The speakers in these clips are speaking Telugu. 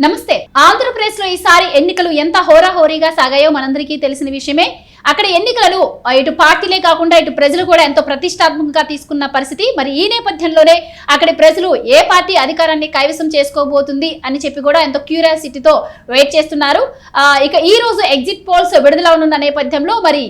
నమస్తే. ఆంధ్రప్రదేశ్లో ఈసారి ఎన్నికలు ఎంత హోరాహోరీగా సాగాయో మనందరికీ తెలిసిన విషయమే. అక్కడ ఎన్నికలను ఇటు పార్టీలే కాకుండా ఇటు ప్రజలు కూడా ఎంతో ప్రతిష్టాత్మకంగా తీసుకున్న పరిస్థితి. మరి ఈ నేపథ్యంలోనే అక్కడి ప్రజలు ఏ పార్టీ అధికారాన్ని కైవసం చేసుకోబోతుంది అని చెప్పి కూడా ఎంతో క్యూరియాసిటీతో వెయిట్ చేస్తున్నారు. ఇక ఈ రోజు ఎగ్జిట్ పోల్స్ విడుదల ఉన్న నేపథ్యంలో మరి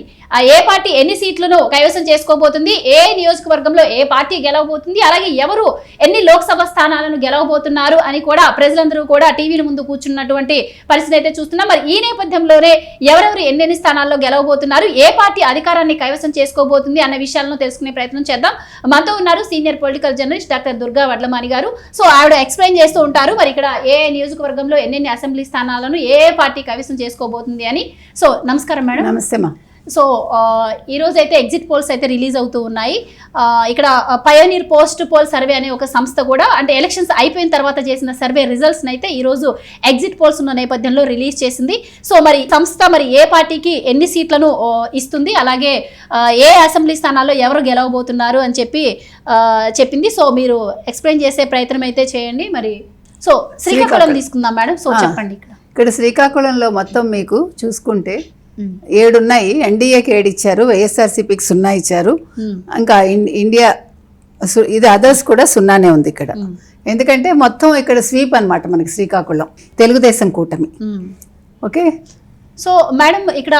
ఏ పార్టీ ఎన్ని సీట్లను కైవసం చేసుకోబోతుంది ఏ నియోజకవర్గంలో ఏ పార్టీ గెలవబోతుంది అలాగే ఎవరు ఎన్ని లోక్సభ స్థానాలను గెలవబోతున్నారు అని కూడా ప్రజలందరూ కూడా టీవీల ముందు కూర్చున్నటువంటి పరిస్థితి అయితే చూస్తున్నాం. మరి ఈ నేపథ్యంలోనే ఎవరెవరు ఎన్నెన్ని స్థానాల్లో గెలవబోతున్నారు ఏ పార్టీ అధికారాన్ని కైవసం చేసుకోబోతుంది అన్న విషయాలను తెలుసుకునే ప్రయత్నం చేద్దాం. మనతో ఉన్నారు senior political journalist doctor Durga Vadlamani garu. So ఆవిడ ఎక్స్ప్లెయిన్ చేస్తూ ఉంటారు. మరి ఇక్కడ ఏ నియోజకవర్గంలో ఎన్నెన్ని అసెంబ్లీ స్థానాలను ఏ పార్టీ కైవసం చేసుకోబోతుంది అని. సో నమస్కారం మేడం. నమస్తే మా. సో ఆ, ఈ రోజు అయితే ఎగ్జిట్ పోల్స్ అయితే రిలీజ్ అవుతూ ఉన్నాయి. ఇక్కడ పయోనీర్ పోస్ట్ పోల్ సర్వే అనే ఒక సంస్థ కూడా అంటే ఎలక్షన్స్ అయిపోయిన తర్వాత చేసిన సర్వే రిజల్ట్స్ అయితే ఈ రోజు ఎగ్జిట్ పోల్స్ ఉన్న నేపథ్యంలో రిలీజ్ చేసింది. సో మరి సంస్థ మరి ఏ పార్టీకి ఎన్ని సీట్లను ఇస్తుంది? అలాగే ఏ అసెంబ్లీ స్థానాల్లో ఎవరు గెలవబోతున్నారు అని చెప్పి చెప్పింది. సో మీరు ఎక్స్ప్లెయిన్ చేసే ప్రయత్నం అయితే చేయండి. మరి సో శ్రీకాకుళం. తీసుకుందాం మేడం. సో. చెప్పండి ఇక్కడ. ఇక్కడ శ్రీకాకుళంలో మొత్తం మీకు చూసుకుంటే ఏడున్నాయి. ఎన్డీఏకి ఏడు ఇచ్చారు వైఎస్ఆర్సీపీకి సున్నా ఇచ్చారు. మ్మ్. ఇంకా ఇండియా ఇది అదర్స్ కూడా సున్నానే ఉంది ఇక్కడ. ఎందుకంటే మొత్తం ఇక్కడ స్వీప్ అన్నమాట మనకి శ్రీకాకుళం. తెలుగుదేశం కూటమి. మ్మ్. ఓకే? సో మేడం ఇక్కడ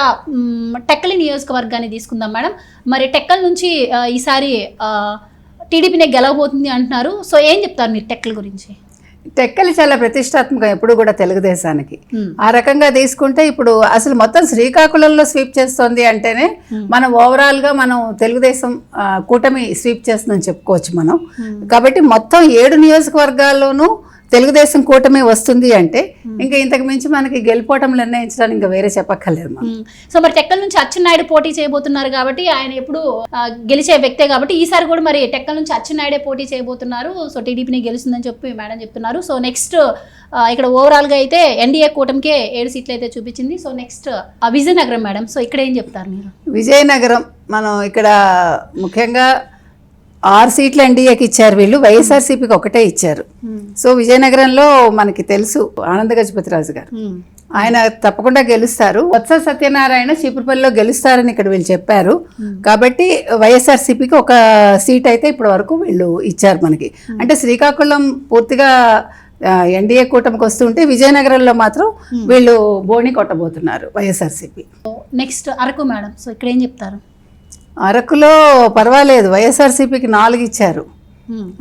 టెక్కలి నియోజకవర్గాన్ని తీసుకుందాం మేడం. మరి టెక్కల్ నుంచి ఈసారి టీడీపీనే గెలవబోతుంది అంటున్నారు. సో ఏం చెప్తారు మీరు టెక్కల్ గురించి? టెక్కలి చాలా ప్రతిష్టాత్మకం ఎప్పుడు కూడా తెలుగుదేశానికి. మ్మ్. ఆ రకంగా తీసుకుంటే ఇప్పుడు అసలు మొత్తం శ్రీకాకుళంలో స్వీప్ చేస్తోంది అంటేనే మనం ఓవరాల్గా మనం తెలుగుదేశం కూటమి స్వీప్ చేస్తుందని చెప్పుకోవచ్చు మనం. కాబట్టి మొత్తం ఏడు నియోజకవర్గాల్లోనూ తెలుగుదేశం కూటమి వస్తుంది అంటే ఇంకా ఇంతకు మించి మనకి గెలిపోవటం నిర్ణయించడానికి ఇంకా వేరే చెప్పక్కర్లేదు సో మరి టెక్కల్ నుంచి అచ్చెన్నాయుడు పోటీ చేయబోతున్నారు కాబట్టి ఆయన ఎప్పుడు గెలిచే వ్యక్తే కాబట్టి ఈసారి కూడా మరి టెక్కల్ నుంచి అచ్చెన్నాయుడే పోటీ చేయబోతున్నారు. సో టీడీపీని గెలుస్తుందని చెప్పి మేడం చెప్తున్నారు. సో నెక్స్ట్ ఇక్కడ ఓవరాల్గా అయితే ఎన్డీఏ కూటమికే ఏడు సీట్లు అయితే చూపించింది. So next Vizianagaram madam. So ఇక్కడ ఏం చెప్తారు మీరు? విజయనగరం మనం ఇక్కడ ముఖ్యంగా ఆరు సీట్లు ఎన్డీఏకి ఇచ్చారు వీళ్ళు వైఎస్ఆర్సీపీకి ఒకటే ఇచ్చారు. సో విజయనగరంలో మనకి తెలుసు ఆనంద గజపతిరాజు గారు. మ్, ఆయన తప్పకుండా గెలుస్తారు. వత్స సత్యనారాయణ చీపురుపల్లిలో గెలుస్తారని ఇక్కడ వీళ్ళు చెప్పారు. కాబట్టి వైఎస్ఆర్సీపీకి ఒక సీట్ అయితే ఇప్పటి వరకు వీళ్ళు ఇచ్చారు మనకి. అంటే శ్రీకాకుళం పూర్తిగా ఎన్డీఏ కూటమికి వస్తుంటే విజయనగరంలో మాత్రం వీళ్ళు బోణి కొట్టబోతున్నారు YSRCP. Next Araku madam. So ఇక్కడ ఏం చెప్తారు? అరకులో పర్వాలేదు వైఎస్ఆర్సీపీకి నాలుగు ఇచ్చారు.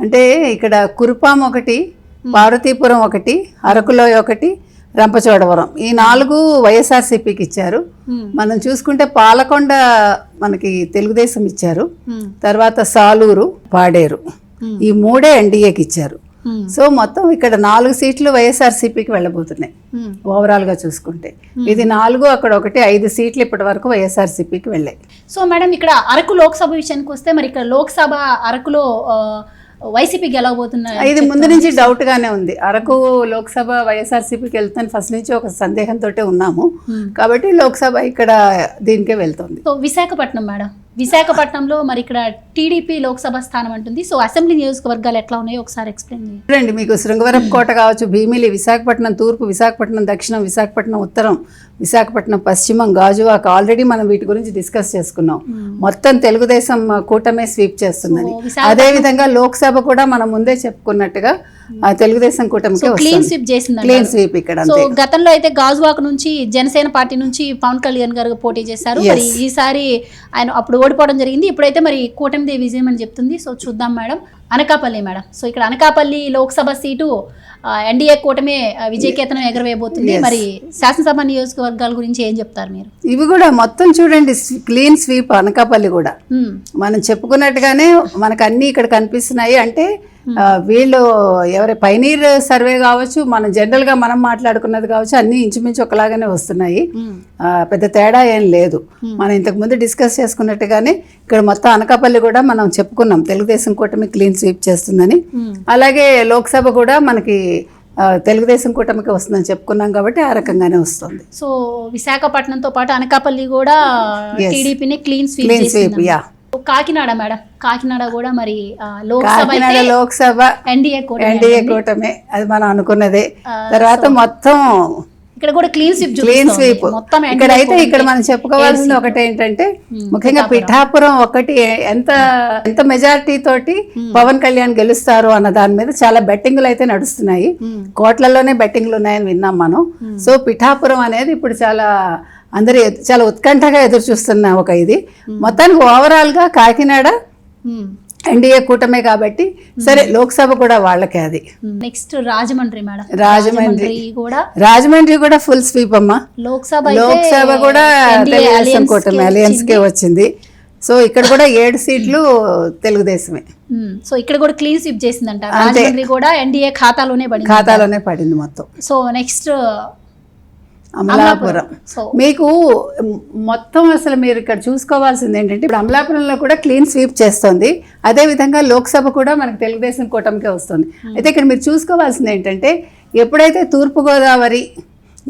అంటే ఇక్కడ కురుపాం ఒకటి పార్వతీపురం ఒకటి అరకులో ఒకటి రంపచోడవరం. ఈ నాలుగు వైఎస్ఆర్సీపీకి ఇచ్చారు. మనం చూసుకుంటే పాలకొండ మనకి తెలుగుదేశం ఇచ్చారు. తర్వాత సాలూరు పాడేరు. ఈ మూడే ఎన్డీఏకి ఇచ్చారు. సో మొత్తం ఇక్కడ నాలుగు సీట్లు వైఎస్ఆర్సీపీకి వెళ్ళబోతున్నాయి. మ్. ఓవరాల్గా చూసుకుంటే. ఇది నాలుగు అక్కడ ఒకటి ఐదు సీట్లు ఇప్పటి వరకు వైఎస్ఆర్సీపీకి వెళ్ళాయి. సో మేడం ఇక్కడ అరకు లోక్సభ విషయానికి వస్తే మరి ఇక్కడ లోక్సభ అరకులో వైసీపీ గెలవబోతున్న ఇది ముందు నుంచి డౌట్ గానే ఉంది. అరకు లోక్సభ వైఎస్ఆర్సీపీకి వెళ్తాను ఫస్ట్ నుంచి ఒక సందేహంతో ఉన్నాము. కాబట్టి లోక్సభ ఇక్కడ దీనికే వెళ్తుంది. విశాఖపట్నం మేడం. విశాఖపట్నంలో మరి ఇక్కడ టీడీపీ లోక్సభ స్థానం అంటుంది. సో అసెంబ్లీ నియోజకవర్గాలు ఎట్లా ఉన్నాయో ఒకసారి ఎక్స్ప్లెయిన్ చేయండి. చూడండి మీకు శృంగవరం కోట కావచ్చు భీమిలి విశాఖపట్నం తూర్పు విశాఖపట్నం దక్షిణం విశాఖపట్నం ఉత్తరం విశాఖపట్నం పశ్చిమం గాజువాక. ఆల్రెడీ మనం వీటి గురించి డిస్కస్ చేసుకున్నాం. మొత్తం తెలుగుదేశం కూటమే స్వీప్ చేస్తుందని. సో విశాఖ- అదే విధంగా లోక్సభ కూడా మనం ముందే చెప్పుకున్నట్టుగా ఆ తెలుగుదేశం కూటమికే క్లీన్ స్వీప్ చేసింది క్లీన్ స్వీప్ ఇక్కడ సో గతంలో అయితే గాజువాక నుంచి జనసేన పార్టీ నుంచి పవన్ కళ్యాణ్ గారు పోటీ చేశారు. మరి ఈసారి ఆయన అప్పుడు ఓడిపోవడం జరిగింది. ఇప్పుడైతే మరి కూటమిదే విజయం అని చెప్తుంది. సో చూద్దాం మేడం. అనకాపల్లి మేడం. సో ఇక్కడ అనకాపల్లి లోక్సభ సీటు ఎన్డీఏ కూటమే విజయకేతనం ఎగరవేయబోతుంది. మరి శాసనసభ నియోజకవర్గాల గురించి ఏం చెప్తారు మీరు? ఇవి కూడా మొత్తం చూడండి క్లీన్ స్వీప్ అనకాపల్లి కూడా. మనం చెప్పుకున్నట్టుగానే మనకు అన్ని ఇక్కడ కనిపిస్తున్నాయి. అంటే వీళ్ళు ఎవరి పైనీర్ సర్వే కావచ్చు మనం జనరల్గా మనం మాట్లాడుకున్నది కావచ్చు అన్ని ఇంచుమించు ఒకలాగానే వస్తున్నాయి. పెద్ద తేడా ఏం లేదు. మనం ఇంతకు ముందు డిస్కస్ చేసుకున్నట్టుగానే ఇక్కడ మొత్తం అనకాపల్లి కూడా మనం చెప్పుకున్నాం. తెలుగుదేశం కూటమి క్లీన్ స్వీప్ చేస్తుందని. అలాగే లోక్సభ కూడా మనకి తెలుగుదేశం కూటమికి వస్తుందని చెప్పుకున్నాం కాబట్టి ఆ రకంగానే వస్తుంది. సో విశాఖపట్నంతో పాటు అనకాపల్లి కూడా. టీడీపీని క్లీన్ స్వీప్ క్లీన్ స్వీప్ చేసింది యా. కాకినాడ మేడం. కాకినాడ కూడా మరి లోక్సభ లోక్సభ ఎన్డీఏ ఎన్డీఏ కూటమి. అది మనం అనుకున్నదే. తర్వాత మొత్తం ఇక్కడ కూడా క్లీన్ స్వీప్ క్లీన్ స్వీప్ మొత్తం ఇక్కడ అయితే కూడా ఇక్కడ మనం చెప్పుకోవాల్సింది ఒకటి ఏంటంటే ముఖ్యంగా పిఠాపురం. ఒకటి ఎంత ఎంత మెజారిటీ తోటి పవన్ కళ్యాణ్ గెలుస్తారు అన్న దాని మీద చాలా బెట్టింగ్లు అయితే నడుస్తున్నాయి. కోట్లలోనే బెట్టింగ్లు ఉన్నాయని విన్నాం మనం. సో పిఠాపురం అనేది ఇప్పుడు చాలా అందరు చాలా ఉత్కంఠగా ఎదురు చూస్తున్న ఒక ఇది. మొత్తానికి ఓవరాల్గా కాకినాడ. ఎన్డీఏ కూటమే కాబట్టి సరే లోక్సభ కూడా వాళ్ళకే అది. Next Rajahmundry madam. రాజమండ్రి. కూడా రాజమండ్రి కూడా ఫుల్ స్వీప్ అమ్మా. లోక్సభ లోక్సభ కూడా తెలుగుదేశం కూటమి అలయన్స్ కే వచ్చింది. సో ఇక్కడ కూడా ఏడు సీట్లు తెలుగుదేశమే. సో ఇక్కడ కూడా క్లీన్ స్వీప్ చేసిందంట. రాజమండ్రి కూడా ఎన్డీఏ ఖాతాలోనే పడింది ఖాతాలోనే పడింది మొత్తం. So next Amalapuram. మీకు మొత్తం అసలు మీరు ఇక్కడ చూసుకోవాల్సింది ఏంటంటే ఇప్పుడు అమలాపురంలో కూడా క్లీన్ స్వీప్ చేస్తుంది. అదే విధంగా లోక్సభ కూడా మనకు తెలుగుదేశం కూటమికే వస్తుంది. అయితే ఇక్కడ మీరు చూసుకోవాల్సింది ఏంటంటే ఎప్పుడైతే తూర్పుగోదావరి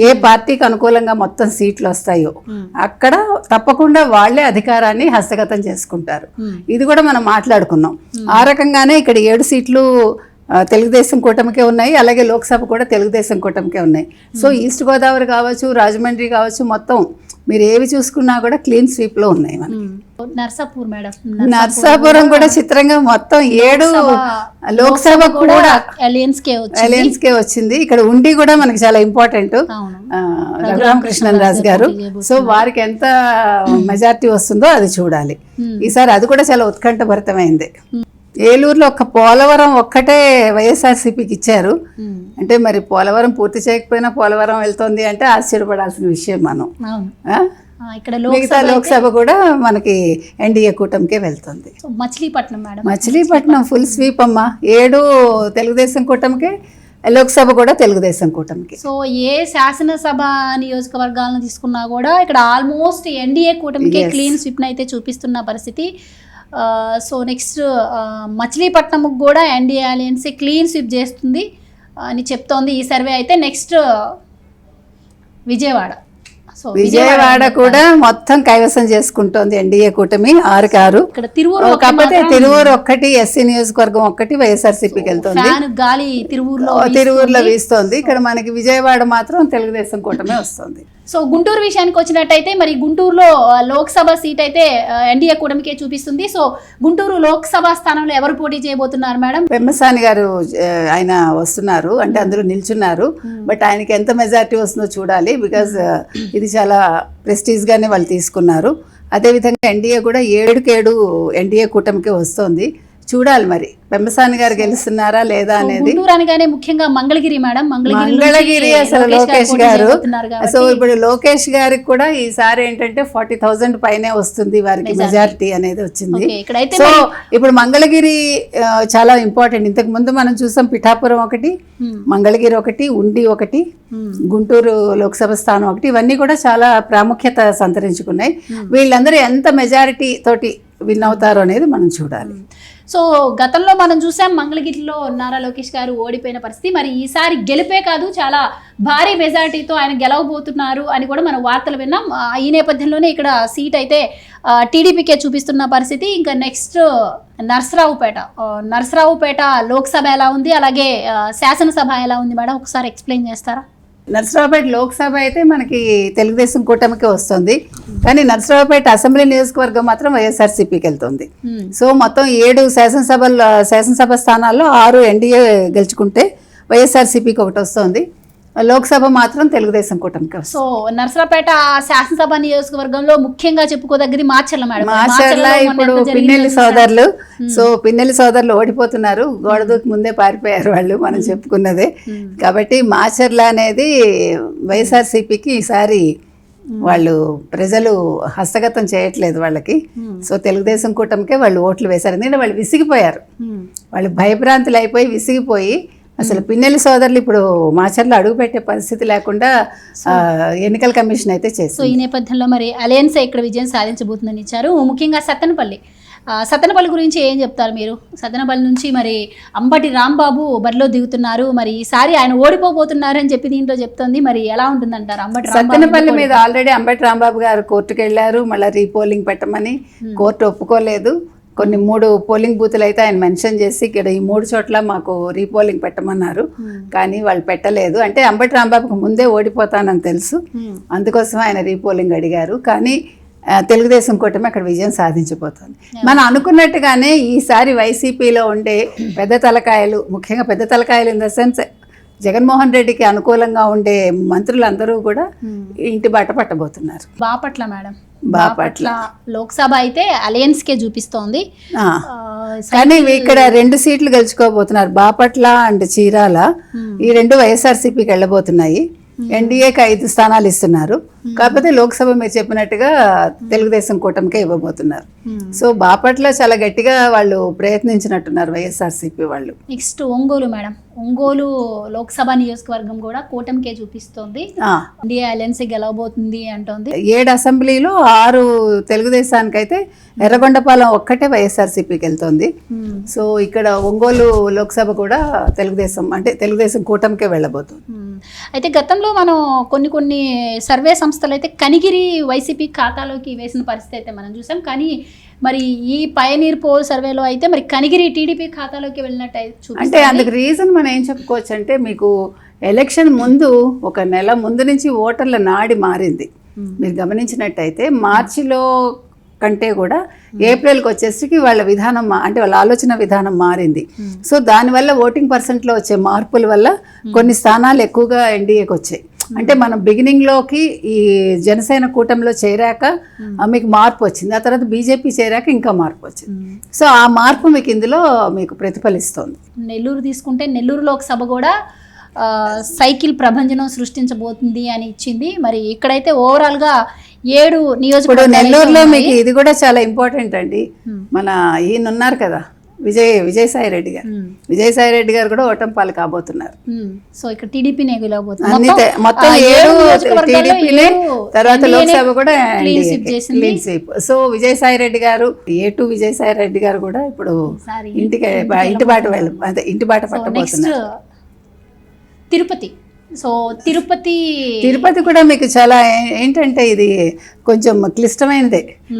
ఏ పార్టీకి అనుకూలంగా మొత్తం సీట్లు వస్తాయో అక్కడ తప్పకుండా వాళ్ళే అధికారాన్ని హస్తగతం చేసుకుంటారు. ఇది కూడా మనం మాట్లాడుకున్నాం. ఆ రకంగానే ఇక్కడ ఏడు సీట్లు తెలుగుదేశం కూటమికే ఉన్నాయి అలాగే లోక్సభ కూడా తెలుగుదేశం కూటమికే ఉన్నాయి. సో ఈస్ట్ గోదావరి కావచ్చు రాజమండ్రి కావచ్చు మొత్తం మీరు ఏవి చూసుకున్నా కూడా క్లీన్ స్వీప్లో ఉన్నాయి మ్మ్. నర్సాపూర్ మేడం నర్సాపురం కూడా చిత్రంగా మొత్తం ఏడు లోక్సభ కూడా అలయన్స్ కే వచ్చి అలయన్స్ కే వచ్చింది. ఇక్కడ ఉండి కూడా మనకి చాలా ఇంపార్టెంట్ రఘురామకృష్ణన్ రాజు గారు. సో వారికి ఎంత మెజారిటీ వస్తుందో అది చూడాలి. ఈసారి అది కూడా చాలా ఉత్కంఠభరితమైంది. ఏలూరులో ఒక్క పోలవరం ఒక్కటే వైఎస్ఆర్సీపీకి ఇచ్చారు. అంటే మరి పోలవరం పూర్తి చేయకపోయినా పోలవరం వెళ్తుంది అంటే ఆశ్చర్యపడాల్సిన విషయం మనం. ఇక్కడ మిగతా లోక్సభ కూడా మనకి ఎన్డీఏ కూటమికే వెళ్తుంది. So Machilipatnam madam. Machilipatnam full sweep అమ్మా. ఏడు తెలుగుదేశం కూటమికి లోక్సభ కూడా తెలుగుదేశం కూటమికి. సో ఏ శాసనసభ నియోజకవర్గాలను తీసుకున్నా కూడా ఇక్కడ ఆల్మోస్ట్ ఎన్డీఏ కూటమికి. క్లీన్ స్విప్ అయితే చూపిస్తున్న పరిస్థితి. సో నెక్స్ట్ మచిలీపట్నంకు కూడా ఎన్డీఏ అలయన్స్ క్లీన్ స్విప్ చేస్తుంది అని చెప్తోంది. ఈ సర్వే అయితే నెక్స్ట్ విజయవాడ. సో విజయవాడ కూడా మొత్తం కైవసం చేసుకుంటోంది ఎన్డీఏ కూటమి ఆరు ఇక్కడ తిరువూరు కాకపోతే తిరువూరు ఒక్కటి ఎస్సీ నియోజకవర్గం ఒక్కటి వైఎస్ఆర్సీపీకి వెళ్తుంది. గాలి తిరువూరులో తిరువూరులో వీస్తోంది. ఇక్కడ మనకి విజయవాడ మాత్రం తెలుగుదేశం కూటమే వస్తుంది. సో గుంటూరు విషయానికి వచ్చినట్టయితే మరి గుంటూరులో లోక్సభ సీట్ అయితే ఎన్డీఏ కూటమికే చూపిస్తుంది. సో గుంటూరు లోక్సభ స్థానంలో ఎవరు పోటీ చేయబోతున్నారు మేడం? పెమ్మసాని గారు ఆయన వస్తున్నారు. అంటే అందరూ నిల్చున్నారు. బట్ ఆయనకి ఎంత మెజారిటీ వస్తుందో చూడాలి. బికాజ్ ఇది చాలా ప్రెస్టీజ్ గానే వాళ్ళు తీసుకున్నారు. అదేవిధంగా ఎన్డీఏ కూడా ఏడుకి ఏడు ఎన్డీఏ కూటమికి వస్తోంది. చూడాలి మరి. పెమ్మసాని గారు గెలుస్తున్నారా లేదా అనేది. అనగానే ముఖ్యంగా మంగళగిరి మేడం మంగళగిరి అసలు లోకేష్ గారు సో ఇప్పుడు లోకేష్ గారికి కూడా ఈసారి ఏంటంటే ఫార్టీ థౌజండ్ పైనే వస్తుంది వారికి మెజారిటీ అనేది వచ్చింది. సో ఇప్పుడు మంగళగిరి చాలా ఇంపార్టెంట్. ఇంతకు ముందు మనం చూసాం పిఠాపురం ఒకటి. మంగళగిరి ఒకటి ఉండి ఒకటి. గుంటూరు లోక్సభ స్థానం ఒకటి. ఇవన్నీ కూడా చాలా ప్రాముఖ్యత సంతరించుకున్నాయి. వీళ్ళందరూ ఎంత మెజారిటీ తోటి విన్ అవుతారో అనేది మనం చూడాలి. సో గతంలో మనం చూసాం మంగళగిరిలో నారా లోకేష్ గారు ఓడిపోయిన పరిస్థితి. మరి ఈసారి గెలిపే కాదు చాలా భారీ మెజారిటీతో ఆయన గెలవబోతున్నారు అని కూడా మనం వార్తలు విన్నాం. ఈ నేపథ్యంలోనే ఇక్కడ సీట్ అయితే టీడీపీకే చూపిస్తున్న పరిస్థితి. ఇంకా నెక్స్ట్ నర్సరావుపేట. నర్సరావుపేట లోక్సభ ఎలా ఉంది? అలాగే శాసనసభ ఎలా ఉంది మేడం? ఒకసారి ఎక్స్ప్లెయిన్ చేస్తారా? నర్సరావుపేట లోక్సభ అయితే మనకి తెలుగుదేశం కూటమికి వస్తుంది. కానీ నర్సరావుపేట అసెంబ్లీ నియోజకవర్గం మాత్రం వైఎస్ఆర్సీపీకి వెళ్తుంది. Hmm. సో మొత్తం ఏడు శాసనసభ శాసనసభ స్థానాల్లో ఆరు ఎన్డీఏ గెలుచుకుంటే వైఎస్ఆర్సీపీకి ఒకటి వస్తుంది. లోక్సభ మాత్రం తెలుగుదేశం కూటమికి సో నర్సరావుపేట శాసనసభ నియోజకవర్గంలో ముఖ్యంగా చెప్పుకోదగ్గది మాచర్ల మేడం. మాచర్ల ఇప్పుడు పిన్నెల్లి. సోదరులు. సో పిన్నెల్లి సోదరులు ఓడిపోతున్నారు. గోడ దూకి ముందే పారిపోయారు వాళ్ళు మనం చెప్పుకున్నదే. కాబట్టి మాచర్ల అనేది వైఎస్ఆర్సీపీకి ఈసారి వాళ్ళు ప్రజలు హస్తగతం చేయట్లేదు వాళ్ళకి. సో తెలుగుదేశం కూటమికే వాళ్ళు ఓట్లు వేశారు. ఎందుకంటే వాళ్ళు విసిగిపోయారు. వాళ్ళు భయభ్రాంతులు అయిపోయి విసిగిపోయి అసలు పిన్నెల్లి సోదరులు ఇప్పుడు మాచర్లో అడుగుపెట్టే పరిస్థితి లేకుండా ఎన్నికల కమిషన్ అయితే సో చేసింది. ఈ నేపథ్యంలో మరి అలయన్స్ ఇక్కడ విజయం సాధించబోతుందని ఇచ్చారు. ముఖ్యంగా సత్తెనపల్లి. సత్తెనపల్లి గురించి ఏం చెప్తారు మీరు? సత్తెనపల్లి నుంచి మరి అంబటి రాంబాబు బరిలో దిగుతున్నారు. మరి ఈసారి ఆయన ఓడిపోబోతున్నారు అని చెప్పి దీంట్లో చెప్తోంది. మరి ఎలా ఉంటుందంటారు అంబటి సత్తెనపల్లి మీద ఆల్రెడీ అంబటి రాంబాబు గారు కోర్టుకు వెళ్ళారు. మళ్ళీ రీపోలింగ్ పెట్టమని కోర్టు ఒప్పుకోలేదు. కొన్ని మూడు పోలింగ్ బూతులు అయితే ఆయన మెన్షన్ చేసి ఇక్కడ ఈ మూడు చోట్ల మాకు రీపోలింగ్ పెట్టమన్నారు. కానీ వాళ్ళు పెట్టలేదు. అంటే అంబటి రాంబాబుకు ముందే ఓడిపోతానని తెలుసు. Hmm. అందుకోసం ఆయన రీపోలింగ్ అడిగారు. కానీ తెలుగుదేశం కూటమి అక్కడ విజయం సాధించబోతోంది మనం అనుకున్నట్టుగానే ఈసారి వైసీపీలో ఉండే పెద్ద తలకాయలు ముఖ్యంగా పెద్ద తలకాయలు ఇన్ ద సెన్స్ జగన్మోహన్ రెడ్డికి అనుకూలంగా ఉండే మంత్రులందరూ కూడా ఇంటి బాట పట్టబోతున్నారు. బాపట్ల మేడం. బాపట్ల. లోక్సభ అయితే అలయన్స్ కే చూపిస్తోంది. కానీ ఇక్కడ రెండు సీట్లు గెలుచుకోబోతున్నారు బాపట్ల అండ్ చీరాల. ఈ రెండు వైఎస్ఆర్సీపీకి వెళ్ళబోతున్నాయి. ఎన్డీఏకి ఐదు స్థానాలు ఇస్తున్నారు. కాకపోతే లోక్సభ మీరు చెప్పినట్టుగా తెలుగుదేశం కూటమికే ఇవ్వబోతున్నారు. Hmm. సో బాపట్ల చాలా గట్టిగా వాళ్ళు ప్రయత్నించినట్టున్నారు వైఎస్ఆర్సీపీ వాళ్ళు. Next Ongole madam. Ongole Lok Sabha నియోజకవర్గం కూడా కూటమికే చూపిస్తోంది. ఇండియా అలయన్స్ గెలవబోతుంది అంటోంది. ఏడు అసెంబ్లీలో ఆరు తెలుగుదేశానికైతే ఎర్రగొండపాలెం ఒక్కటే వైఎస్ఆర్సీపీకి వెళ్తోంది. సో ఇక్కడ ఒంగోలు లోక్సభ కూడా తెలుగుదేశం అంటే తెలుగుదేశం కూటమికే వెళ్ళబోతుంది. మ్మ్. అయితే గతంలో మనం కొన్ని కొన్ని సర్వే సంస్థలు అయితే కనిగిరి వైసీపీ ఖాతాలోకి వేసిన పరిస్థితి అయితే మనం చూసాం. కానీ మరి ఈ పయనీర్ పోల్ సర్వేలో అయితే మరి కనిగిరి టీడీపీ ఖాతాలోకి వెళ్ళినట్టు అయితే అంటే. అందుకు రీజన్ మనం ఏం చెప్పుకోవచ్చు అంటే మీకు ఎలక్షన్ ముందు ఒక నెల ముందు నుంచి ఓటర్ల నాడి మారింది. మీరు గమనించినట్టయితే మార్చిలో కంటే కూడా ఏప్రిల్కి వచ్చేసరికి వాళ్ళ విధానం అంటే వాళ్ళ ఆలోచన విధానం మారింది. సో దానివల్ల ఓటింగ్ పర్సెంట్లో వచ్చే మార్పుల వల్ల కొన్ని స్థానాలు ఎక్కువగా ఎన్డీఏకి వచ్చాయి. అంటే మనం బిగినింగ్లోకి ఈ జనసేన కూటమిలో చేరాక ఆ, మీకు మార్పు వచ్చింది. ఆ తర్వాత బీజేపీ చేరాక ఇంకా మార్పు వచ్చింది. మ్మ్. సో ఆ మార్పు మీకు ఇందులో మీకు ప్రతిఫలిస్తోంది. నెల్లూరు తీసుకుంటే నెల్లూరు లోక్సభ కూడా ఆ, సైకిల్ ప్రభంజనం సృష్టించబోతుంది అని ఇచ్చింది. మరి ఇక్కడైతే ఓవరాల్గా ఏడు అయితే నెల్లూరులో. మీకు ఇది కూడా చాలా ఇంపార్టెంట్ అండి. Hmm. మన ఈయన ఉన్నారు కదా. విజయ్ విజయసాయి రెడ్డి గారు. విజయసాయి రెడ్డి గారు కూడా ఓటమి పాలు కాబోతున్నారు. సో ఇక్కడ టీడీపీనే మొత్తం, ఏడు టీడీపీనే తర్వాత లోక్సభ కూడా సో విజయసాయి రెడ్డి గారు ఏ టు విజయసాయి రెడ్డి గారు కూడా ఇప్పుడు ఇంటికి ఇంటి బాట వెళ్ళ అదే ఇంటి బాట పట్టబోతున్నారు. తిరుపతి. సో తిరుపతి తిరుపతి కూడా మీకు చాలా ఏంటంటే ఇది కొంచెం క్లిష్టమైనదే.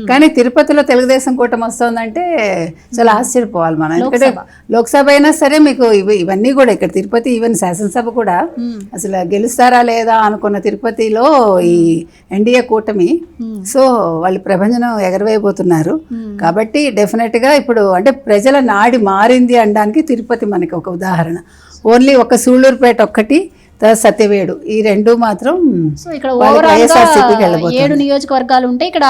కానీ తిరుపతిలో తెలుగుదేశం కూటమి వస్తుందంటే చాలా ఆశ్చర్యపోవాలి మనం. ఎందుకంటే లోక్సభ అయినా సరే మీకు ఇవి ఇవన్నీ కూడా ఇక్కడ తిరుపతి ఈవెన్ శాసనసభ కూడా. అసలు గెలుస్తారా లేదా అనుకున్న తిరుపతిలో ఈ ఎన్డీఏ కూటమి. సో వాళ్ళు ప్రభంజనం ఎగరవేయబోతున్నారు. కాబట్టి డెఫినెట్గా ఇప్పుడు అంటే ప్రజల నాడి మారింది అనడానికి తిరుపతి మనకి ఒక ఉదాహరణ. ఓన్లీ ఒక సూళ్ళూరుపేట ఒక్కటి తర్వాత సత్యవేడు. ఈ రెండు మాత్రం సో ఇక్కడ. ఏడు నియోజకవర్గాలు ఉంటే ఇక్కడ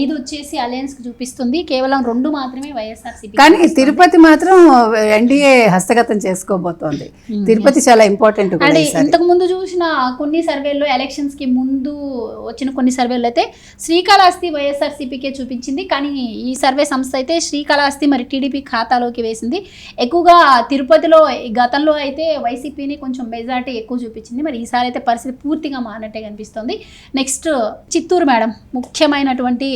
ఐదు వచ్చేసి అలయన్స్కి చూపిస్తుంది. కేవలం రెండు మాత్రమే వైఎస్ఆర్సీపీ కానీ తిరుపతి మాత్రం ఎన్డీఏ హస్తగతం చేసుకోబోతోంది. తిరుపతి చాలా ఇంపార్టెంట్ అంటే. ఇంతకు ముందు చూసిన కొన్ని సర్వేల్లో ఎలక్షన్స్కి ముందు వచ్చిన కొన్ని సర్వేలు అయితే శ్రీకాళహస్తి వైఎస్ఆర్సీపీకే చూపించింది. కానీ ఈ సర్వే సంస్థ అయితే శ్రీకాళహస్తి మరి టీడీపీ ఖాతాలోకి వేసింది. ఎక్కువగా తిరుపతిలో గతంలో అయితే వైసీపీని కొంచెం మెజార్టీ ఎక్కువ చూపించింది. మరి ఈసారి అయితే పరిస్థితి పూర్తిగా మారినట్టే కనిపిస్తుంది. నెక్స్ట్ చిత్తూరు మేడం ముఖ్యమైనటువంటి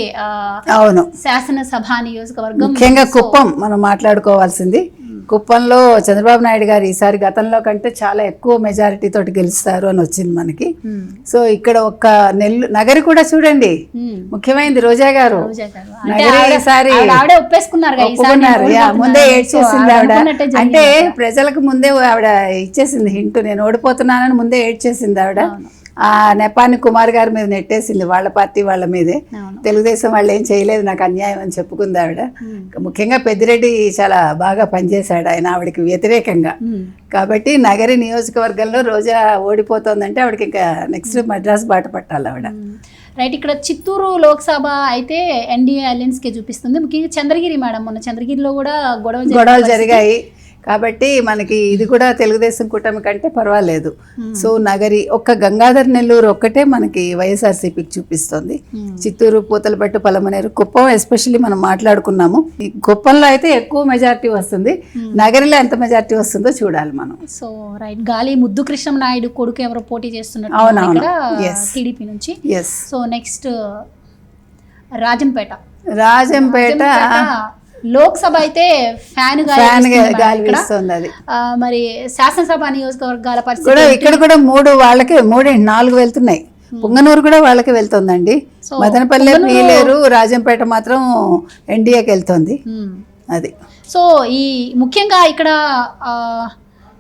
అవును. శాసనసభ నియోజకవర్గం ముఖ్యంగా కుప్పం మనం మాట్లాడుకోవాల్సింది. కుప్పంలో చంద్రబాబు నాయుడు గారు ఈసారి గతంలో కంటే చాలా ఎక్కువ మెజారిటీ తోటి గెలుస్తారు అని వచ్చింది మనకి. ఉమ్, సో ఇక్కడ ఒక్క నెల్లు నగరి కూడా చూడండి. ఉమ్. ముఖ్యమైనది రోజా గారు. ఈసారి ఒప్పుకున్నారు. ముందే ఏడ్చేసింది ఆవిడ అంటే. ప్రజలకు ముందే ఆవిడ ఇచ్చేసింది హింట్. నేను ఓడిపోతున్నానని ముందే ఏడ్చేసింది ఆవిడ. ఆ నెపాన్ని కుమార్ గారి మీద నెట్టేసింది వాళ్ళ పార్టీ వాళ్ళ మీదే. తెలుగుదేశం వాళ్ళు ఏం చేయలేదు నాకు అన్యాయం అని చెప్పుకుంది ఆవిడ. ముఖ్యంగా పెద్దిరెడ్డి చాలా బాగా పనిచేశాడు ఆయన ఆవిడకి వ్యతిరేకంగా. కాబట్టి నగరి నియోజకవర్గంలో రోజా ఓడిపోతుందంటే ఆవిడకి ఇంకా నెక్స్ట్ మద్రాస్ బాట పట్టాలి ఆవిడ. రైట్ ఇక్కడ చిత్తూరు లోక్సభ అయితే ఎన్డీఏ అలయన్స్కి చూపిస్తుంది. ముఖ్యంగా చంద్రగిరి మేడం మొన్న చంద్రగిరిలో కూడా గొడవ గొడవలు. జరిగాయి. కాబట్టి మనకి ఇది కూడా తెలుగుదేశం కూటమి కంటే పర్వాలేదు. సో నగరి ఒక్క గంగాధర్ నెల్లూరు ఒక్కటే మనకి వైఎస్ఆర్సీపీకి చూపిస్తుంది. Hmm. చిత్తూరు పూతలపట్టు పలమనేరు కుప్పం ఎస్పెషల్లీ మనం మాట్లాడుకున్నాము. ఈ కుప్పంలో అయితే ఎక్కువ మెజారిటీ వస్తుంది. నగరిలో ఎంత మెజారిటీ వస్తుందో చూడాలి మనం. సో రైట్ గాలి ముద్దు కృష్ణ నాయుడు కొడుకు ఎవరో పోటీ Yes. టీడీపీ నుంచి. So next Rajampet. Rajampet Lok Sabha అయితే ఫ్యాన్ ఫ్యాన్ గాలి మరి శాసనసభ నియోజకవర్గాల పరిస్థితి కూడా ఇక్కడ కూడా మూడు వాళ్ళకే మూడు నాలుగు వెళ్తున్నాయి. పుంగనూరు కూడా వాళ్ళకే వెళ్తుందండి. మదనపల్లె పీలేరు రాజంపేట మాత్రం ఎన్డీఏకి వెళ్తుంది. ఉమ్. అది. సో ఈ ముఖ్యంగా ఇక్కడ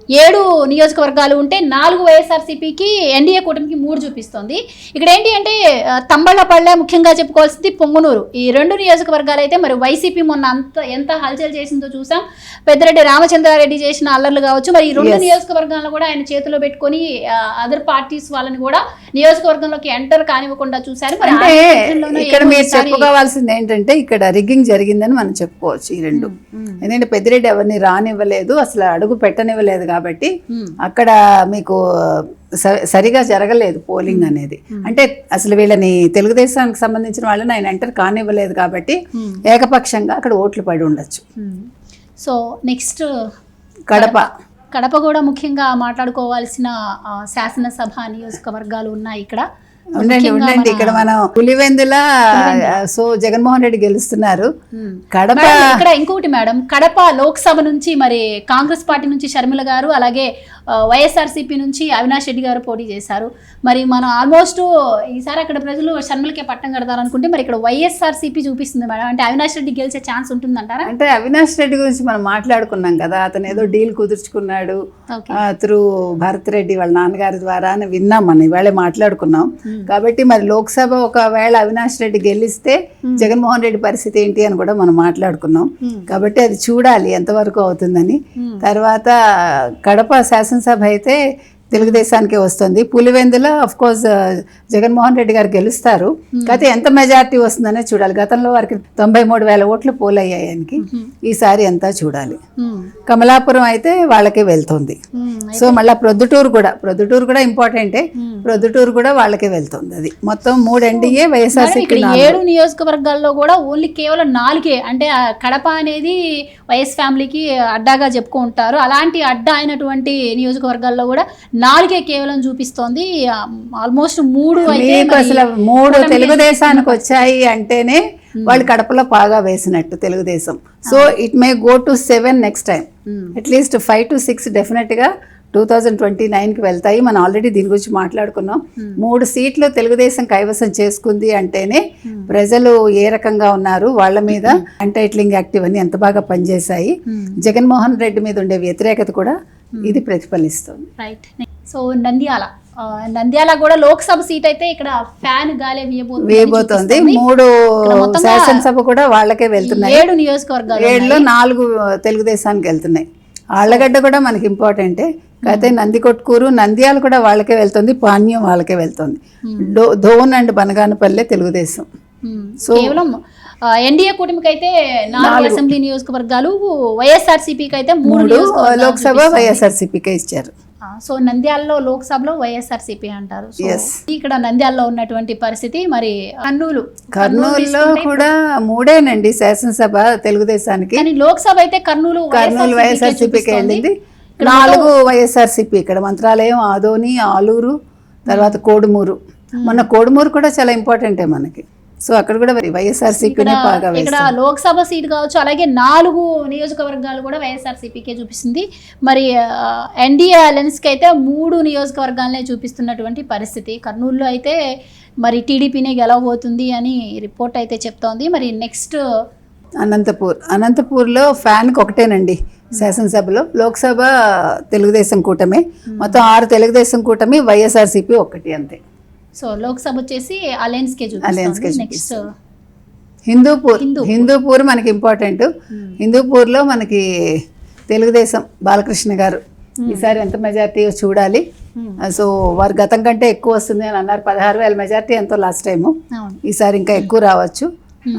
ఏడు నియోజకవర్గాలు ఉంటే నాలుగు వైఎస్ఆర్సీపీకి ఎన్డీఏ కూటమికి మూడు చూపిస్తోంది. ఇక్కడ ఏంటి అంటే తంబళ్ళపల్లె ముఖ్యంగా చెప్పుకోవాల్సింది పొంగునూరు. ఈ రెండు నియోజకవర్గాలు అయితే మరి వైసీపీ మొన్న అంత ఎంత హల్చల్ చేసిందో చూసాం. పెద్దిరెడ్డి రామచంద్రారెడ్డి చేసిన అల్లర్లు కావచ్చు మరి ఈ రెండు. నియోజకవర్గాలను కూడా ఆయన చేతిలో పెట్టుకొని అదర్ పార్టీస్ వాళ్ళని కూడా నియోజకవర్గంలోకి ఎంటర్ కానివ్వకుండా చూశారు. మరి ఇక్కడ మీరు చెప్పుకోవాల్సింది ఏంటంటే ఇక్కడ రిగ్గింగ్ జరిగిందని మనం చెప్పుకోవచ్చు ఈ రెండు. ఎందుకంటే పెద్దిరెడ్డి ఎవరిని రానివ్వలేదు అసలు అడుగు పెట్టనివ్వలేదు కాబట్టి ఉమ్, అక్కడ మీకు సరిగా జరగలేదు పోలింగ్ అనేది. అంటే అసలు వీళ్ళని తెలుగుదేశానికి సంబంధించిన వాళ్ళని ఆయన ఎంటర్ కానివ్వలేదు కాబట్టి. ఏకపక్షంగా అక్కడ ఓట్లు పడి ఉండొచ్చు. So next Kadapa. కడప కూడా ముఖ్యంగా మాట్లాడుకోవాల్సిన శాసనసభ నియోజకవర్గాలు ఉన్నాయి ఇక్కడ. ఉండండి ఉండండి. ఇక్కడ మనం పులివెందుల సో జగన్మోహన్ రెడ్డి గెలుస్తున్నారు. కడప ఇక్కడ ఇంకొకటి మేడం కడప లోక్సభ నుంచి మరి కాంగ్రెస్ పార్టీ నుంచి షర్మిల గారు అలాగే వైఎస్ఆర్సీపీ నుంచి అవినాష్ రెడ్డి గారు పోటీ చేశారు. మరి మనం ఆల్మోస్ట్ ఈసారి అక్కడ ప్రజలు షర్మిలకే పట్టం కడతారనుకుంటే మరి ఇక్కడ వైఎస్ఆర్సీపీ చూపిస్తుంది మేడం. అంటే అవినాష్ రెడ్డి గెలిచే ఛాన్స్ ఉంటుందంటారా? అంటే అవినాష్ రెడ్డి గురించి మనం మాట్లాడుకున్నాం కదా అతను ఏదో డీల్ కుదుర్చుకున్నాడు. త్రూ భరత్ రెడ్డి వాళ్ళ నాన్నగారి ద్వారా అని విన్నాం మనం ఇవాళే మాట్లాడుకున్నాం. కాబట్టి మరి లోక్సభ ఒకవేళ అవినాష్ రెడ్డి గెలిస్తే జగన్మోహన్ రెడ్డి పరిస్థితి ఏంటి అని కూడా మనం మాట్లాడుకున్నాం. కాబట్టి అది చూడాలి ఎంతవరకు అవుతుందని. తర్వాత కడప శాసనసభ అయితే తెలుగుదేశానికి వస్తుంది. పులివెందుల అఫ్ కోర్స్ జగన్మోహన్ రెడ్డి గారు గెలుస్తారు. కాకపోతే ఎంత మెజారిటీ వస్తుందనే చూడాలి. గతంలో వారికి తొంభై మూడు వేల ఓట్లు పోలయ్యాయి ఆయనకి. ఈసారి అంతా చూడాలి. మ్మ్. కమలాపురం అయితే వాళ్ళకే వెళ్తుంది. సో మళ్ళీ ప్రొద్దుటూరు కూడా ప్రొద్దుటూరు కూడా ఇంపార్టెంటే ప్రొద్దుటూరు కూడా వాళ్ళకే వెళ్తుంది అది. మొత్తం మూడు ఎన్డీఏ వైఎస్ఆర్సీపీ ఏడు నియోజకవర్గాల్లో కూడా ఓన్లీ కేవలం నాలుగే. అంటే కడప అనేది వైఎస్ ఫ్యామిలీకి అడ్డాగా చెప్పుకుంటారు. అలాంటి అడ్డా అయినటువంటి నియోజకవర్గాల్లో కూడా నాలుగే కేవలం చూపిస్తోంది. ఆల్మోస్ట్ మూడు అసలు మూడు తెలుగుదేశానికి వచ్చాయి అంటేనే వాళ్ళు కడపలో బాగా వేసినట్టు Telugu Desam. So it may go to seven next time. At least five to six డెఫినెట్గా టూ థౌజండ్ ట్వంటీ నైన్కి వెళ్తాయి. మనం ఆల్రెడీ దీని గురించి మాట్లాడుకున్నాం. మూడు సీట్లు తెలుగుదేశం కైవసం చేసుకుంది అంటేనే ప్రజలు ఏ రకంగా ఉన్నారు వాళ్ళ మీద అంటైట్లింగ్ యాక్టివ్ అని ఎంత బాగా పనిచేశాయి. జగన్మోహన్ రెడ్డి మీద ఉండే వ్యతిరేకత కూడా ఇది ప్రతిఫలిస్తుంది. రైట్ సో నంద్యాల నంద్యాల కూడా లోక్సభ సీట్ అయితే ఇక్కడ ఫ్యాన్ గాలే వేయబోతుంది. మూడు శాసనసభ కూడా వాళ్ళకే వెళ్తున్నాయి. ఏడు నియోజకవర్గాలు ఏడులో నాలుగు తెలుగుదేశానికి వెళ్తున్నాయి. ఆళ్ళగడ్డ కూడా మనకి ఇంపార్టెంటే. కాకపోతే నందికొట్కూరు నంద్యాల కూడా వాళ్ళకే వెళ్తుంది. పాణ్యం వాళ్ళకే వెళ్తుంది. డో ధోన్ అండ్ బనగానపల్లె తెలుగుదేశం. సో కేవలం ఎన్డీఏ కూటమికి అయితే నాలుగు. అసెంబ్లీ నియోజకవర్గాలు వైఎస్ఆర్సీపీకి అయితే మూడు లోక్సభ. వైఎస్ఆర్సీపీకే ఇచ్చారు. సో నంద్యాలలో లోక్సభలో వైఎస్ఆర్సీపీ అంటారు. ఇక్కడ నంద్యాలలో ఉన్నటువంటి పరిస్థితి మరి కర్నూలు. కర్నూలులో కూడా మూడేనండి శాసనసభ తెలుగుదేశానికి. కానీ లోక్సభ అయితే కర్నూలు కర్నూలు వైఎస్ఆర్సీపీకే. వెళ్ళింది. నాలుగు వైఎస్ఆర్సీపీ ఇక్కడ మంత్రాలయం ఆదోని ఆలూరు తర్వాత కోడుమూరు. మొన్న కోడుమూరు కూడా చాలా ఇంపార్టెంటే మనకి. సో అక్కడ కూడా వైఎస్ఆర్సీపీనే బాగా ఇక్కడ లోక్సభ సీట్ కావచ్చు అలాగే నాలుగు నియోజకవర్గాలు కూడా వైఎస్ఆర్సీపీకే చూపిస్తుంది. మరి ఎన్డీఏ అలయన్స్కి అయితే మూడు నియోజకవర్గాలనే చూపిస్తున్నటువంటి పరిస్థితి. కర్నూలులో అయితే మరి టీడీపీనే గెలవబోతుంది అని రిపోర్ట్ అయితే చెప్తోంది. మరి నెక్స్ట్ అనంతపూర్. అనంతపూర్లో ఫ్యాన్కి ఒకటేనండి శాసనసభలో. లోక్సభ తెలుగుదేశం కూటమి. మొత్తం ఆరు తెలుగుదేశం కూటమి వైఎస్ఆర్సీపీ ఒకటి అంతే. సో లోక్సభ వచ్చేసి అలయన్స్కే Alliance కే చూపిస్తుంది. నెక్స్ట్ హిందూపూర్. హిందూపూర్. మనకి ఇంపార్టెంట్ హిందూపూర్లో మనకి తెలుగుదేశం బాలకృష్ణ గారు. ఈసారి ఎంత మెజార్టీ చూడాలి. సో వారు గతం కంటే ఎక్కువ వస్తుంది అని అన్నారు. పదహారు వేల మెజార్టీ ఎంతో లాస్ట్ టైము ఈసారి ఇంకా ఎక్కువ రావచ్చు.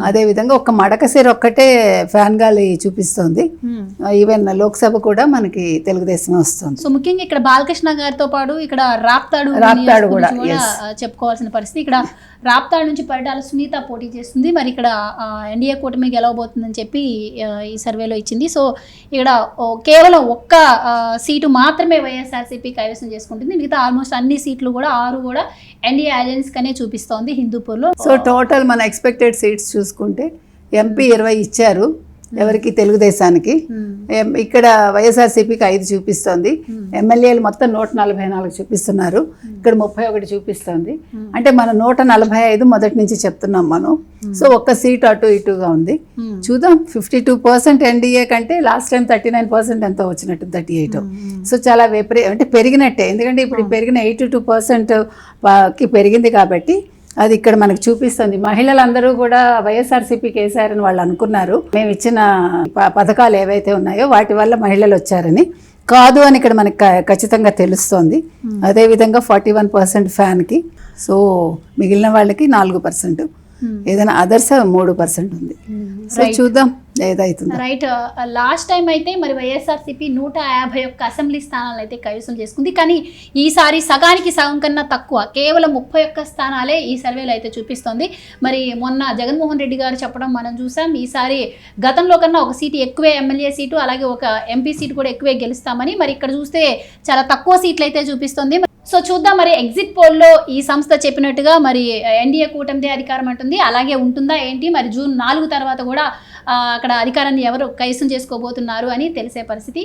అదే విధంగా ఒక మడకసిర ఒక్కటే ఫ్యాన్ గాలి చూపిస్తుంది. Hmm. ఈవెన్ లోక్సభ కూడా మనకి తెలుగుదేశం వస్తుంది. సో ముఖ్యంగా ఇక్కడ బాలకృష్ణ గారితో పాటు ఇక్కడ రాప్తాడు రాప్తాడు కూడా, చెప్పుకోవాల్సిన పరిస్థితి. ఇక్కడ రాప్తాడు నుంచి పరిటాల సునీత పోటీ చేస్తుంది. మరి ఇక్కడ ఎన్డీఏ కూటమి గెలవబోతుందని చెప్పి ఈ సర్వేలో ఇచ్చింది. సో ఇక్కడ కేవలం ఒక్క సీటు మాత్రమే వైఎస్ఆర్సీపీ కైవసం చేసుకుంటుంది. మిగతా ఆల్మోస్ట్ అన్ని సీట్లు కూడా ఆరు కూడా ఎన్డీఏ అలయన్స్ కనే చూపిస్తోంది హిందూపూర్లో. సో టోటల్ మన ఎక్స్పెక్టెడ్ సీట్స్ చూసుకుంటే ఎంపీ ఇరవై ఇచ్చారు. ఎవరికి? తెలుగుదేశానికి. ఎం- ఇక్కడ వైఎస్ఆర్సీపీకి ఐదు చూపిస్తోంది. ఎమ్మెల్యేలు మొత్తం నూట నలభై నాలుగు చూపిస్తున్నారు. ఇక్కడ ముప్పై ఒకటి చూపిస్తోంది. అంటే మన నూట నలభై ఐదు మొదటి నుంచి చెప్తున్నాం మనం. సో ఒక్క సీట్ అటు ఇటుగా ఉంది. చూద్దాం ఫిఫ్టీ టూ పర్సెంట్ ఎన్డీఏ కంటే last time thirty nine percent ఎంతో వచ్చినట్టు థర్టీ ఎయిట్ సో చాలా విపరీ అంటే పెరిగినట్టే. ఎందుకంటే ఇప్పుడు పెరిగిన ఎయిటీ టూ పర్సెంట్కి పెరిగింది కాబట్టి అది ఇక్కడ మనకు చూపిస్తుంది. మహిళలందరూ కూడా వైఎస్ఆర్సీపీకి వేశారని వాళ్ళు అనుకున్నారు. మేము ఇచ్చిన పథకాలు ఏవైతే ఉన్నాయో వాటి వల్ల మహిళలు వచ్చారని కాదు అని ఇక్కడ మనకి ఖచ్చితంగా తెలుస్తోంది. అదేవిధంగా ఫార్టీ వన్ పర్సెంట్ ఫ్యాన్కి సో మిగిలిన వాళ్ళకి నాలుగు పర్సెంట్. ఏదైనా అదర్స్ మూడు పర్సెంట్ ఉంది. సో చూద్దాం. రైట్ లాస్ట్ టైం అయితే మరి వైఎస్ఆర్సీపీ నూట యాభై ఒక్క అసెంబ్లీ స్థానాలు అయితే కైవసం చేసుకుంది. కానీ ఈసారి సగానికి సగం కన్నా తక్కువ కేవలం ముప్పై ఒక్క స్థానాలే ఈ సర్వేలో అయితే చూపిస్తోంది. మరి మొన్న జగన్మోహన్ రెడ్డి గారు చెప్పడం మనం చూసాం. ఈసారి గతంలో కన్నా ఒక సీటు ఎక్కువే ఎమ్మెల్యే సీటు అలాగే ఒక ఎంపీ సీటు కూడా ఎక్కువే గెలుస్తామని మరి ఇక్కడ చూస్తే చాలా తక్కువ సీట్లు అయితే చూపిస్తుంది. సో చూద్దాం మరి ఎగ్జిట్ పోల్లో ఈ సంస్థ చెప్పినట్టుగా మరి ఎన్డీఏ కూటమిదే అధికారం అంటుంది. అలాగే ఉంటుందా ఏంటి? మరి జూన్ నాలుగు తర్వాత కూడా అక్కడ అధికారాన్ని ఎవరు కైసం చేసుకోబోతున్నారు అని తెలిసే పరిస్థితి